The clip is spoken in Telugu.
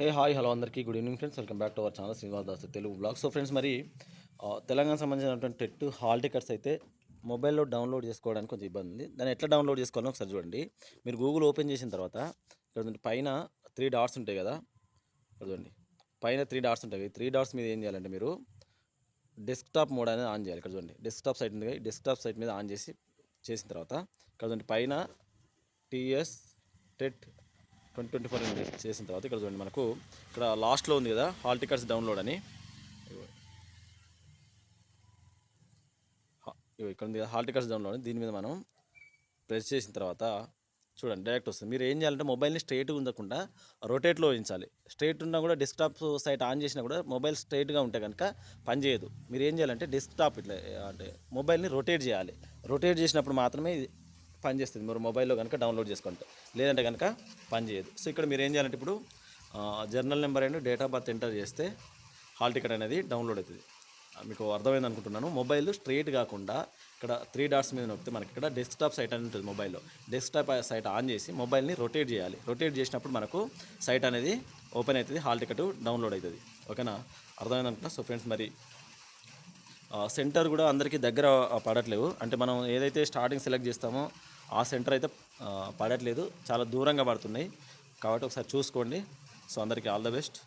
హే హాయ్ హలో అందరికీ. Good evening friends welcome back to our channel Srinivas Das Telugu blog so friends మరి తెలంగాణ సంబంధించినటువంటి టెట్ హాల్ టికెట్స్ అయితే మొబైల్లో డౌన్లోడ్ చేసుకోవడానికి కొంచెం ఇబ్బంది ఉంది. దాన్ని ఎట్లా డౌన్లోడ్ చేసుకోవాలో ఒకసారి చూడండి. మీరు గూగుల్ ఓపెన్ చేసిన తర్వాత ఇక్కడ పైన త్రీ డాట్స్ ఉంటాయి కదా. చూడండి పైన త్రీ డాట్స్ ఉంటాయి త్రీ డాట్స్ మీద ఏం చేయాలంటే మీరు డెస్క్టాప్ మోడ్ అనేది ఆన్ చేయాలి. ఇక్కడ చూడండి డెస్క్టాప్ సైట్ ఉంది కానీ డెస్క్టాప్ సైట్ మీద ఆన్ చేసి చేసిన తర్వాత ఇక్కడ చూడండి పైన TS TET twenty twenty four చేసిన తర్వాత ఇక్కడ చూడండి మనకు ఇక్కడ లాస్ట్లో ఉంది కదా హాల్ టికెట్స్ డౌన్లోడ్ అని. ఇక్కడ ఉంది కదా హాల్ టికెట్స్ డౌన్లోడ్ అని. దీని మీద మనం ప్రెస్ చేసిన తర్వాత చూడండి డైరెక్ట్ వస్తుంది. మీరు ఏం చేయాలంటే మొబైల్ని స్ట్రైట్గా ఉండకుండా రొటేట్లో ఉంచాలి. స్ట్రైట్ ఉన్నా కూడా డెస్క్టాప్ సైట్ ఆన్ చేసినా కూడా మొబైల్ స్ట్రైట్గా ఉంటే కనుక పనిచేయదు మీరు ఏం చేయాలంటే డెస్క్టాప్ ఇట్లా అంటే మొబైల్ని రొటేట్ చేయాలి. రొటేట్ చేసినప్పుడు మాత్రమే ఇది పనిచేస్తుంది మీరు మొబైల్లో కనుక డౌన్లోడ్ చేసుకుంటే. లేదంటే కనుక పనిచేయదు సో ఇక్కడ మీరు ఏం చేయాలంటే ఇప్పుడు journal number and date of birth enter చేస్తే హాల్ టికెట్ అనేది డౌన్లోడ్ అవుతుంది. మీకు అర్థమైంది అనుకుంటున్నాను. మొబైల్ స్ట్రైట్ కాకుండా ఇక్కడ త్రీ డాట్స్ మీద నొక్కితే మనకి ఇక్కడ డెస్క్టాప్ సైట్ అని ఉంటుంది మొబైల్లో. డెస్క్టాప్ సైట్ ఆన్ చేసి మొబైల్ని రొటేట్ చేయాలి. రొటేట్ చేసినప్పుడు మనకు సైట్ అనేది ఓపెన్ అవుతుంది. హాల్ టికెట్ డౌన్లోడ్ అవుతుంది. ఓకేనా? అర్థమైంది అనుకుంటా సో ఫ్రెండ్స్ మరి సెంటర్ కూడా అందరికీ దగ్గర పడట్లేవు. అంటే మనం ఏదైతే స్టార్టింగ్ సెలెక్ట్ చేస్తామో ఆ సెంటర్ అయితే పడట్లేదు. చాలా దూరంగా పడుతున్నాయి. కాబట్టి ఒకసారి చూసుకోండి. సో అందరికీ ఆల్ ద బెస్ట్.